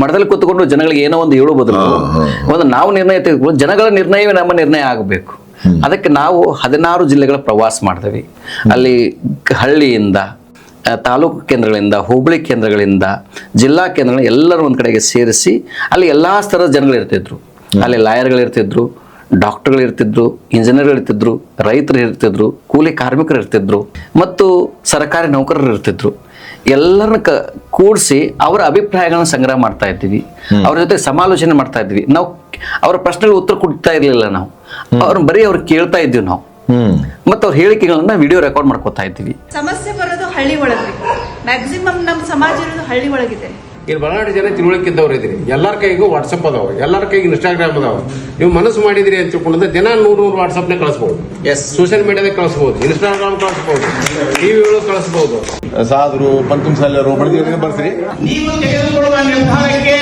ಮಠದಲ್ಲಿ ಕೂತ್ಕೊಂಡು ಜನಗಳಿಗೆ ಏನೋ ಒಂದು ಹೇಳು ಬದಲು ಒಂದು ನಾವು ನಿರ್ಣಯ ತೆಗೆದುಕೊಂಡು ಜನಗಳ ನಿರ್ಣಯವೇ ನಮ್ಮ ನಿರ್ಣಯ ಆಗಬೇಕು. ಅದಕ್ಕೆ ನಾವು ಹದಿನಾರು ಜಿಲ್ಲೆಗಳ ಪ್ರವಾಸ ಮಾಡಿದ್ವಿ ಅಲ್ಲಿ ಹಳ್ಳಿಯಿಂದ ತಾಲೂಕು ಕೇಂದ್ರಗಳಿಂದ ಹೋಬಳಿ ಕೇಂದ್ರಗಳಿಂದ ಜಿಲ್ಲಾ ಕೇಂದ್ರಗಳ ಎಲ್ಲರೂ ಒಂದು ಕಡೆಗೆ ಸೇರಿಸಿ ಅಲ್ಲಿ ಎಲ್ಲ ಸ್ತರದ ಜನಗಳು ಇರ್ತಿದ್ರು. ಅಲ್ಲಿ ಲಾಯರ್ಗಳು ಇರ್ತಿದ್ರು ಡಾಕ್ಟರ್ಗಳು ಇರ್ತಿದ್ರು ಇಂಜಿನಿಯರ್ಗಳು ಇರ್ತಿದ್ರು ರೈತರು ಇರ್ತಿದ್ರು ಕೂಲಿ ಕಾರ್ಮಿಕರು ಇರ್ತಿದ್ರು ಮತ್ತು ಸರ್ಕಾರಿ ನೌಕರರು ಇರ್ತಿದ್ರು. ಎಲ್ಲರನ್ನ ಕ ಕೂಡಿಸಿ ಅವರ ಅಭಿಪ್ರಾಯಗಳನ್ನ ಸಂಗ್ರಹ ಮಾಡ್ತಾ ಇದ್ದೀವಿ. ಅವ್ರ ಜೊತೆ ಸಮಾಲೋಚನೆ ಮಾಡ್ತಾ ಇದ್ವಿ ನಾವು ಅವರ ಪ್ರಶ್ನೆಗಳಿಗೆ ಉತ್ತರ ಕೊಡ್ತಾ ಇರಲಿಲ್ಲ ನಾವು. ಅವ್ರನ್ನ ಬರೀ ಅವ್ರು ಕೇಳ್ತಾ ಇದ್ವಿ ನಾವು. ಮತ್ತೆ ಅವ್ರ ಹೇಳಿಕೆಗಳನ್ನ ವಿಡಿಯೋ ರೆಕಾರ್ಡ್ ಮಾಡ್ಕೋತಾ ಇದ್ದೀವಿ. ಸಮಸ್ಯೆ ಬರೋದು ಹಳ್ಳಿ ಒಳಗೆ. ಮ್ಯಾಕ್ಸಿಮಮ್ ನಮ್ಮ ಸಮಾಜ ಇರೋದು ಹಳ್ಳಿ ಒಳಗಿದೆ. ಇಲ್ಲಿ ಬಲನಾಡಿ ಜನ ತಿಳುವಳಿಕೆದ್ದವ್ರು ಇದ್ರಿ ಎಲ್ಲರ ಕೈಗೂ ವಾಟ್ಸಪ್ ಅದಾವ. ಎಲ್ಲರ ಕೈಗೂ ಇನ್ಸ್ಟಾಗ್ರಾಮ್ ಅದಾವ. ನೀವು ಮನಸ್ಸು ಮಾಡಿದ್ರಿ ಅಂತ ತಿಳ್ಕೊಂಡ್ರೆ ದಿನ ನೂರು ನೂರು ವಾಟ್ಸಪ್ನೇ ಕಳಿಸ್ಬೋದು. ಎಸ್ ಸೋಷಿಯಲ್ ಮೀಡಿಯಾದಾಗ ಕಳಿಸ್ಬೋದು. ಇನ್ಸ್ಟಾಗ್ರಾಮ್ ಕಳಿಸ್ಬೋದು. ಟಿವಿಗಳು ಕಳಿಸ್ಬೋದು. ಪಂತುಮ್ ಪಂಚಮಸಾಲ್ಯರು ಬಡದಿಗಳಿಗೆ ಬರ್ತೀರಿ? ನೀವು ತೆಗೆದುಕೊಳ್ಳುವ ನಿರ್ಧಾರಕ್ಕೆ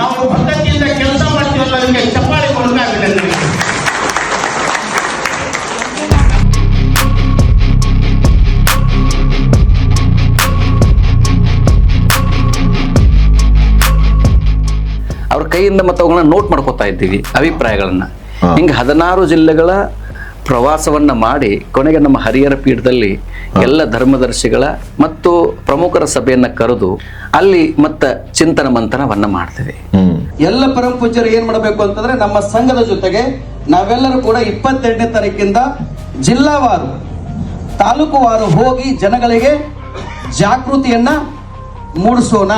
ನಾವು ಬದ್ಧತೆಯಿಂದ ಕೆಲಸ ಅವ್ರ ಕೈಯಿಂದ ಮತ್ತು ಅವುಗಳನ್ನ ನೋಟ್ ಮಾಡ್ಕೋತಾ ಇದ್ದೀವಿ ಅಭಿಪ್ರಾಯಗಳನ್ನ. ಹಿಂಗ ಹದಿನಾರು ಜಿಲ್ಲೆಗಳ ಪ್ರವಾಸವನ್ನ ಮಾಡಿ ಕೊನೆಗೆ ನಮ್ಮ ಹರಿಹರ ಪೀಠದಲ್ಲಿ ಎಲ್ಲ ಧರ್ಮದರ್ಶಿಗಳ ಮತ್ತು ಪ್ರಮುಖರ ಸಭೆಯನ್ನ ಕರೆದು ಅಲ್ಲಿ ಮತ್ತ ಚಿಂತನ ಮಂಥನವನ್ನ ಮಾಡ್ತೇವೆ. ಎಲ್ಲ ಪರಮ ಪೂಜ್ಯರು ಏನ್ ಮಾಡಬೇಕು ಅಂತಂದ್ರೆ ನಮ್ಮ ಸಂಘದ ಜೊತೆಗೆ ನಾವೆಲ್ಲರೂ ಕೂಡ ಇಪ್ಪತ್ತೆಂಟನೇ ತಾರೀಕಿಂದ ಜಿಲ್ಲಾವಾರು ತಾಲೂಕುವಾರು ಹೋಗಿ ಜನಗಳಿಗೆ ಜಾಗೃತಿಯನ್ನ ಮೂಡಿಸೋಣ.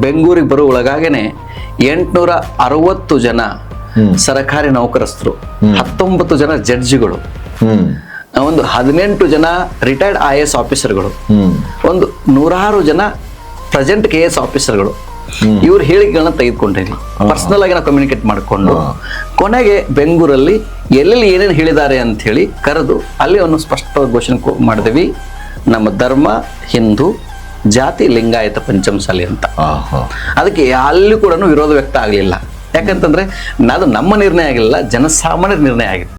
ಬೆಂಗಳೂರಿಗೆ ಬರೋ ಒಳಗಾಗೇನೆ ಎಂಟುನೂರ ಅರವತ್ತು ಜನ ಸರಕಾರಿ ನೌಕರಸ್ಥರು ಹತ್ತೊಂಬತ್ತು ಜನ ಜಡ್ಜಿಗಳು ಒಂದು ಹದಿನೆಂಟು ಜನ ರಿಟೈರ್ಡ್ ಐ ಎಸ್ ಆಫೀಸರ್ಗಳು ಒಂದು ನೂರಾರು ಜನ ಪ್ರೆಸೆಂಟ್ ಕೆ ಎಸ್ ಆಫೀಸರ್ಗಳು ಇವ್ರ ಹೇಳಿಕೆಗಳನ್ನ ತೆಗೆದುಕೊಂಡಿರಿ. ಪರ್ಸನಲ್ ಆಗಿ ನಾವು ಕಮ್ಯುನಿಕೇಟ್ ಮಾಡಿಕೊಂಡು ಕೊನೆಗೆ ಬೆಂಗಳೂರಲ್ಲಿ ಎಲ್ಲೆಲ್ಲಿ ಏನೇನು ಹೇಳಿದ್ದಾರೆ ಅಂತ ಹೇಳಿ ಕರೆದು ಅಲ್ಲಿ ಒಂದು ಸ್ಪಷ್ಟವಾದ ಘೋಷಣೆ ಮಾಡಿದ್ವಿ ನಮ್ಮ ಧರ್ಮ ಹಿಂದೂ ಜಾತಿ ಲಿಂಗಾಯತ ಪಂಚಮಸಾಲಿ ಅಂತ. ಆಹಾ ಅದಕ್ಕೆ ಅಲ್ಲಿ ಕೂಡ ವಿರೋಧ ವ್ಯಕ್ತ ಆಗಲಿಲ್ಲ. ಯಾಕಂತಂದ್ರೆ ಅದು ನಮ್ಮ ನಿರ್ಣಯ ಆಗಿಲ್ಲ ಜನಸಾಮಾನ್ಯರ ನಿರ್ಣಯ ಆಗಿದೆ